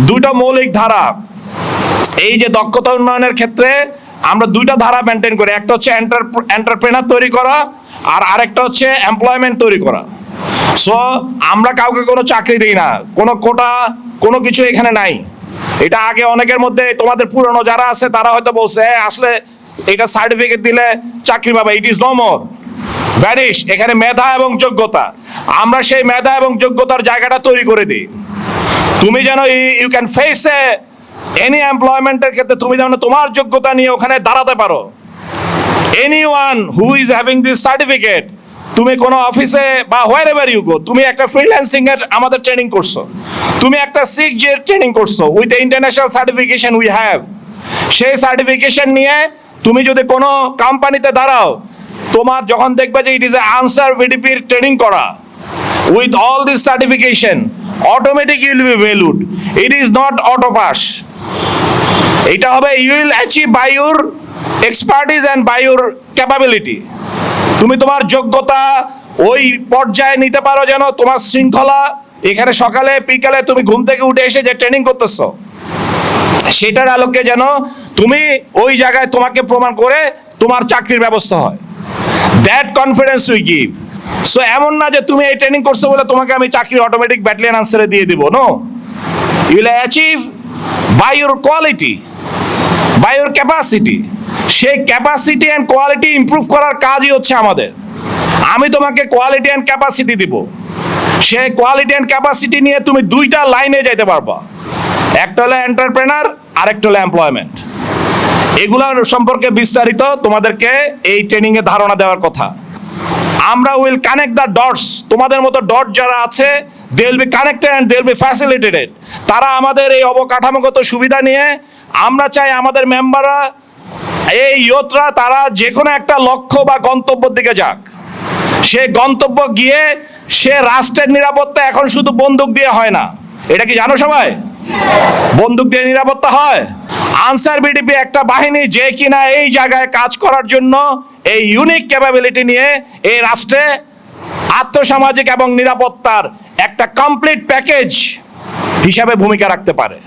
দুইটা মৌলিক ধারা। এই যে দক্ষতা উন্নয়নের ক্ষেত্রে আমরা দুইটা ধারা মেনটেন করি। একটা হচ্ছে এন্টারপ্রেনার তৈরি করা আর আরেকটা হচ্ছে এমপ্লয়মেন্ট তৈরি করা। সো আমরা কাউকে কোনো চাকরি দিই না। কোনো কোটা কোনো কিছু এখানে নাই। এটা আগে অনেকের মধ্যে তোমাদের পুরনো যারা আছে তারা হয়তো বলছে "হ্যাঁ, আসলে এটা সার্টিফিকেট দিলে চাকরি পাবে। It is no more vanish এখানে মেধা এবং যোগ্যতা। আমরা সেই মেধা এবং যোগ্যতার জায়গাটা তৈরি করে দিই। তুমি যেন you can face a any এমপ্লয়মেন্টের ক্ষেত্রে তুমি যেন তোমার যোগ্যতা নিয়ে ওখানে দাঁড়াতে পারো। Any one who is having this certificate তুমি কোনো অফিসে বা হোয়ার এভার ইউ গো তুমি একটা ফ্রিল্যান্সিং এর আমাদের ট্রেনিং করছ। তুমি একটা সিক্স ইয়ার ট্রেনিং করছ with international certification we have সেই সার্টিফিকেশন নিয়ে তুমি যদি কোনো কোম্পানিতে দাঁড়াও, তোমার যখন দেখবে যে ইট ইজ এ আনসার ভিডিপির ট্রেনিং করা with all this certification automatic you be be it is not auto pass. এটা হবে you will achieve by your expertise and by your capability তুমি তোমার যোগ্যতা ওই পর্যায়ে নিতে পারো যেন তোমার শৃঙ্খলা এখানে সকালে, বিকালে তুমি ঘুম থেকে উঠে এসে যে ট্রেনিং করতেছো, সেটার আলোকে যেন তুমি ওই জায়গায় তোমাকে প্রমাণ করে তোমার চাকরির ব্যবস্থা হয়। That confidence we give so এমন না যে তুমি এই ট্রেনিং করছ বলে তোমাকে আমি চাকরি অটোমেটিক ব্যাটালিয়ান আনসারে দিয়ে দিব no you will achieve by your quality by your capacity সেই ক্যাপাসিটি অ্যান্ড কোয়ালিটি ইমপ্রুভ করার কাজই হচ্ছে আমাদের। আমি তোমাকে কোয়ালিটি অ্যান্ড ক্যাপাসিটি দিব। সেই কোয়ালিটি অ্যান্ড ক্যাপাসিটি নিয়ে তুমি দুইটা লাইনে যাইতে পারবা। একটা হলো এন্টারপ্রেনার আরেকটা হলো এমপ্লয়মেন্ট এগুলোর সম্পর্কে বিস্তারিত তোমাদেরকে এই ট্রেনিংয়ে ধারণা দেওয়ার কথা। আমরা উইল কানেক্ট দ্য ডটস তোমাদের মতো ডট যারা আছে they will be connected and they will be facilitated তারা আমাদের এই অবকাঠামোগত সুবিধা নিয়ে, আমরা চাই আমাদের মেম্বাররা এই ইয়তরা, তারা যে কোনো একটা লক্ষ্য বা গন্তব্যের দিকে যাক। সে গন্তব্য গিয়ে, সে রাষ্ট্রের নিরাপত্তা এখন শুধু বন্দুক দিয়ে হয় না। এটা কি জানো সবাই? বন্দুক দিয়ে নিরাপত্তা হয়? আনসার বিডিপি একটা বাহিনী যে কিনা এই জায়গায় কাজ করার জন্য এই ইউনিক ক্যাপাবিলিটি নিয়ে এই রাষ্ট্রে আত্মসামাজিক এবং নিরাপত্তার একটা কমপ্লিট প্যাকেজ হিসাবে ভূমিকা রাখতে পারে।